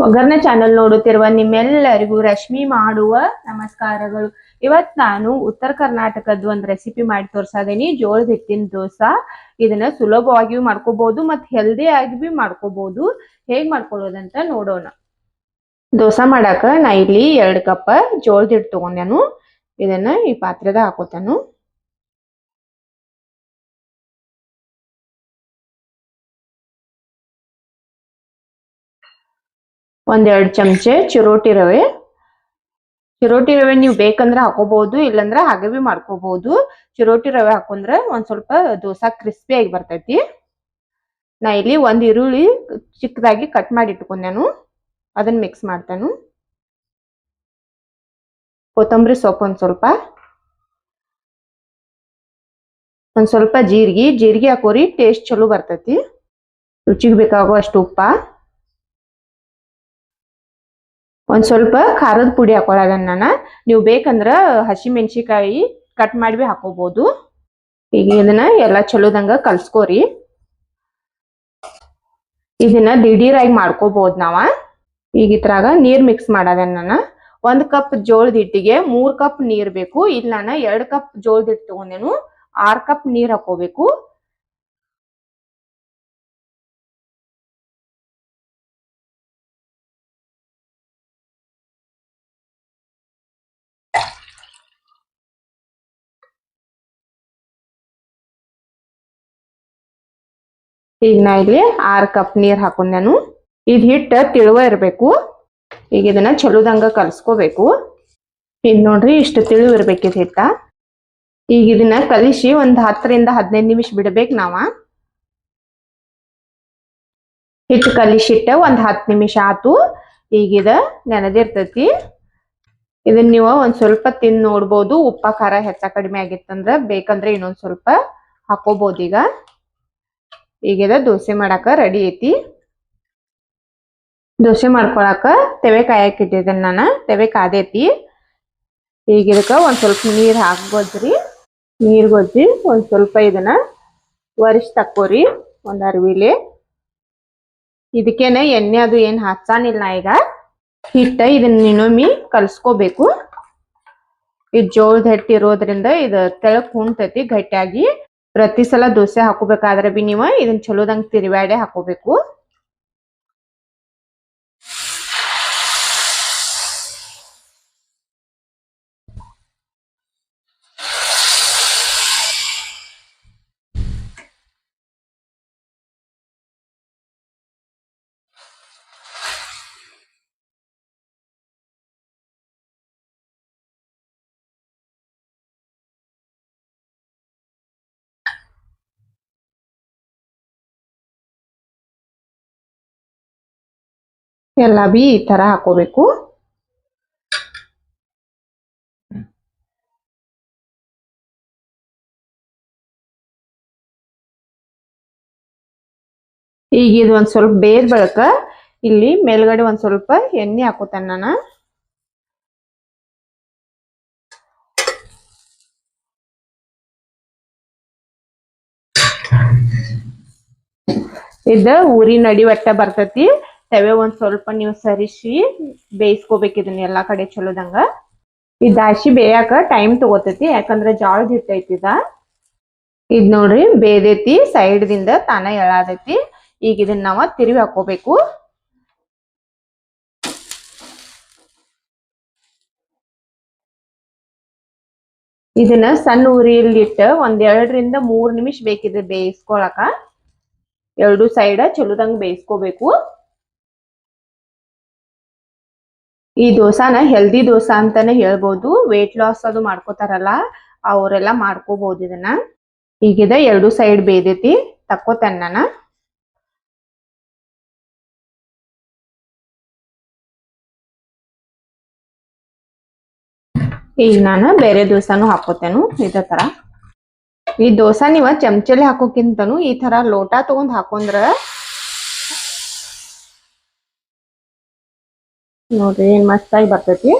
ಒಗ್ಗರಣೆ ಚಾನೆಲ್ ನೋಡುತ್ತಿರುವ ನಿಮ್ಮೆಲ್ಲರಿಗೂ ರಶ್ಮಿ ಮಾಡುವ ನಮಸ್ಕಾರಗಳು. ಇವತ್ ನಾನು ಉತ್ತರ ಕರ್ನಾಟಕದ ಒಂದ್ ರೆಸಿಪಿ ಮಾಡಿ ತೋರ್ಸಾದೇನಿ ಜೋಳದ ಹಿಟ್ಟಿನ ದೋಸಾ. ಇದನ್ನ ಸುಲಭವಾಗಿಯೂ ಮಾಡ್ಕೋಬಹುದು ಮತ್ ಹೆಲ್ದಿ ಆಗಿ ಬಿ ಮಾಡ್ಕೋಬಹುದು ಹೇಗ್ ಮಾಡ್ಕೊಳ್ಳೋದಂತ ನೋಡೋಣ. ದೋಸಾ ಮಾಡಾಕ ನಾ ಇಲ್ಲಿ ಎರಡ್ ಕಪ್ ಜೋಳದ ಹಿಟ್ಟು ತಗೊಂಡೆನು ಇದನ್ನ ಈ ಪಾತ್ರೆದಾಗ ಹಾಕೋತಾನು. ಒಂದೆರಡು ಚಮಚೆ ಚಿರೋಟಿ ರವೆ. ಚಿರೋಟಿ ರವೆ ನೀವು ಬೇಕಂದ್ರೆ ಹಾಕೋಬಹುದು, ಇಲ್ಲಂದ್ರೆ ಹಾಗೆ ಬಿ ಮಾಡ್ಕೋಬಹುದು. ಚಿರೋಟಿ ರವೆ ಹಾಕೊಂಡ್ರೆ ಒಂದ್ ಸ್ವಲ್ಪ ದೋಸಾ ಕ್ರಿಸ್ಪಿ ಆಗಿ ಬರ್ತೈತಿ. ನಾ ಇಲ್ಲಿ ಒಂದ್ ಈರುಳ್ಳಿ ಚಿಕ್ಕದಾಗಿ ಕಟ್ ಮಾಡಿ ಇಟ್ಕೊಂಡಾನು ಅದನ್ನ ಮಿಕ್ಸ್ ಮಾಡ್ತಾನು. ಕೊತ್ತಂಬರಿ ಸೊಪ್ಪು ಒಂದ್ ಸ್ವಲ್ಪ. ಒಂದ್ ಸ್ವಲ್ಪ ಜೀರಿಗೆ ಜೀರಿಗೆ ಹಾಕೋರಿ ಟೇಸ್ಟ್ ಚಲೋ ಬರ್ತೈತಿ. ರುಚಿಗೆ ಬೇಕಾಗೋ ಅಷ್ಟು ಉಪ್ಪ. ಒಂದ್ ಸ್ವಲ್ಪ ಖಾರದ ಪುಡಿ ಹಾಕೊಳ್ಳೋದ ನಾನು ನೀವು ಬೇಕಂದ್ರ ಹಸಿ ಮೆಣಸಿಕಾಯಿ ಕಟ್ ಮಾಡಿ ಭೀ ಹಾಕೋಬಹುದು ಈಗ ಇದನ್ನ ಎಲ್ಲ ಚಲೋದಂಗ ಕಲ್ಸ್ಕೋರಿ. ಇದನ್ನ ದಿಢೀರಾಗಿ ಮಾಡ್ಕೋಬಹುದು ನಾವ. ಈಗ ಇದ್ರಾಗ ನೀರ್ ಮಿಕ್ಸ್ ಮಾಡೋದನ್ನ ನಾನ ಒಂದ್ ಕಪ್ ಜೋಳದ ಹಿಟ್ಟಿಗೆ ಮೂರ್ ಕಪ್ ನೀರ್ ಬೇಕು. ಇಲ್ಲ ನಾನು ಎರಡ್ ಕಪ್ ಜೋಳದ ಹಿಟ್ಟು ತಗೊಂಡೇನು ಆರ್ ಕಪ್ ನೀರ್ ಹಾಕೋಬೇಕು. ಈಗ ನಾ ಇಲ್ಲಿ ಆರ್ ಕಪ್ ನೀರ್ ನಾನು ಇದ್ ಹಿಟ್ಟ ತಿಳುವ ಇರಬೇಕು. ಈಗ ಇದನ್ನ ಚಲೋದಂಗ ಕಲ್ಸ್ಕೋಬೇಕು. ಈಗ ನೋಡ್ರಿ ಇಷ್ಟು ತಿಳುವ ಇರ್ಬೇಕು ಇದ್ ಹಿಟ್ಟ. ಈಗ ಇದನ್ನ ಕಲಿಸಿ ಒಂದ್ ಹತ್ತರಿಂದ ಹದಿನೈದು ನಿಮಿಷ ಬಿಡ್ಬೇಕು ನಾವ. ಹಿಟ್ಟು ಕಲಿಸಿಟ್ಟ ಒಂದ್ ಹತ್ತು ನಿಮಿಷ ಆತು. ಈಗ ಇದ ನೆನದಿರ್ತೈತಿ ಇದನ್ನ ನೀವು ಒಂದ್ ಸ್ವಲ್ಪ ತಿಂದು ನೋಡ್ಬೋದು. ಉಪ್ಪ, ಖಾರ ಹೆಚ್ಚ ಕಡಿಮೆ ಆಗಿತ್ತಂದ್ರ ಬೇಕಂದ್ರೆ ಇನ್ನೊಂದ್ ಸ್ವಲ್ಪ ಹಾಕೋಬಹುದು ಈಗ. ಈಗಿದ ದೋಸೆ ಮಾಡಾಕ ರೆಡಿ ಐತಿ. ದೋಸೆ ಮಾಡ್ಕೊಳಕ ತೆವೆ ಕಾಯಕ್ ಇಟ್ಟಿದ್ದೇನೆ ನಾನು ತೆವೆ ಕಾದೈತಿ. ಈಗ ಇದಕ್ಕೆ ಒಂದು ಸ್ವಲ್ಪ ನೀರು ಹಾಕ್ಬೋದ್ರಿ ನೀರು ಗೊಜ್ಜಿ ಒಂದು ಸ್ವಲ್ಪ ಇದನ್ನ ಒರಿಸ್ ತಕ್ಕೋರಿ, ಒಂದು ಅರ್ವಿಲಿ. ಇದಕ್ಕೇನೆ ಎಣ್ಣೆ ಅದು ಏನು ಹಚ್ಚಾನಿಲ್ಲ ಈಗ. ಹಿಟ್ಟ ಇದನ್ನ ಇನ್ನೊಮ್ಮೆ ಕಲ್ಸ್ಕೋಬೇಕು. ಇದು ಜೋಳದ ಹಿಟ್ಟು ಇರೋದ್ರಿಂದ ಇದು ತೆಳಕ್ ಕುಂತೈತಿ ಗಟ್ಟಿಯಾಗಿ. ಪ್ರತಿ ಸಲ ದೋಸೆ ಹಾಕೋಬೇಕಾದ್ರೆ ಬಿ ನೀವು ಇದನ್ನ ಚಲೋದಂಗೆ ತಿರುವಾಡೆ ಹಾಕೋಬೇಕು. ಎಲ್ಲ ಬಿ ಈ ತರ ಹಾಕೋಬೇಕು. ಈಗ ಇದು ಒಂದ್ ಸ್ವಲ್ಪ ಬೇರ್ ಬಳಕ ಇಲ್ಲಿ ಮೇಲ್ಗಡೆ ಒಂದ್ ಸ್ವಲ್ಪ ಎಣ್ಣೆ ಹಾಕೋತೇನೆ ನಾನು. ಇದ ಊರಿ ನಡಿ ಒಟ್ಟ ಬರ್ತೈತಿ. ತವೆ ಒಂದ್ ಸ್ವಲ್ಪ ನೀವು ಸರಿಸಿ ಬೇಯಿಸ್ಕೋಬೇಕು ಇದನ್ನ ಎಲ್ಲಾ ಕಡೆ ಚಲೋದಂಗ. ಈ ದಾಶಿ ಬೇಯಾಕ ಟೈಮ್ ತಗೋತೈತಿ, ಯಾಕಂದ್ರ ಜಾಳ ಹಿಟ್ಟೈತಿ ಇದ. ಇದ್ ನೋಡ್ರಿ, ಬೇದೈತಿ ಸೈಡ್ ದಿಂದ ತಾನ ಎಳಾದೈತಿ. ಈಗ ಇದನ್ನ ನಾವ ತಿರುವಿ ಹಾಕೋಬೇಕು. ಇದನ್ನ ಸಣ್ಣ ಉರಿಯಲ್ಲಿ ಇಟ್ಟ ಒಂದ್ ಎರಡರಿಂದ ಮೂರ್ ನಿಮಿಷ ಬೇಕಿದೆ ಬೇಯಿಸ್ಕೊಳಕ. ಎರಡು ಸೈಡ್ ಚಲೋದಂಗ ಬೇಯಿಸ್ಕೋಬೇಕು. ಈ ದೋಸಾನ ಹೆಲ್ದಿ ದೋಸಾ ಅಂತಾನೆ ಹೇಳ್ಬೋದು. ವೇಟ್ ಲಾಸ್ ಅದು ಮಾಡ್ಕೋತಾರಲ್ಲ, ಅವರೆಲ್ಲ ಮಾಡ್ಕೋಬಹುದು ಇದನ್ನ. ಈಗಿದ ಎರಡು ಸೈಡ್ ಬೇದೈತಿ ತಕ್ಕೋತೇನೆ ನಾನು ಈಗ ನಾನು ಬೇರೆ ದೋಸಾನು ಹಾಕೋತೇನು, ಇದೇ ತರ. ಈ ದೋಸಾ ನೀವ ಚಮಚಲ್ಲಿ ಹಾಕೋಕ್ಕಿಂತನು ಈ ತರ ಲೋಟ ತಗೊಂಡ್ ಹಾಕೊಂಡ್ರ ನೋಡ್ರಿ ಏನ್ ಮಸ್ತಾಗಿ ಬರ್ತೈತಿ.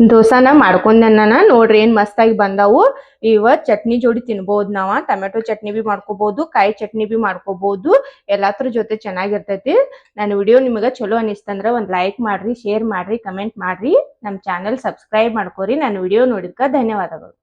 ದೋಸಾನ ಮಾಡ್ಕೊಂಡೆ ನಾನು. ನೋಡ್ರಿ ಏನ್ ಮಸ್ತಾಗಿ ಬಂದಾವು. ಇವ ಚಟ್ನಿ ಜೋಡಿ ತಿನ್ಬಹುದು ನಾವ. ಟೊಮೆಟೊ ಚಟ್ನಿ ಬಿ ಮಾಡ್ಕೋಬಹುದು ಕಾಯಿ ಚಟ್ನಿ ಬಿ ಮಾಡ್ಕೋಬಹುದು ಎಲ್ಲಾದ್ರ ಜೊತೆ ಚೆನ್ನಾಗಿರ್ತೈತಿ. ನನ್ನ ವಿಡಿಯೋ ನಿಮಗೆ ಚಲೋ ಅನಿಸ್ತಂದ್ರ ಒಂದ್ ಲೈಕ್ ಮಾಡ್ರಿ, ಶೇರ್ ಮಾಡ್ರಿ, ಕಮೆಂಟ್ ಮಾಡ್ರಿ. ನಮ್ ಚಾನೆಲ್ ಸಬ್ಸ್ಕ್ರೈಬ್ ಮಾಡ್ಕೋರಿ. ನನ್ನ ವಿಡಿಯೋ ನೋಡಿದ್ಕ ಧನ್ಯವಾದಗಳು.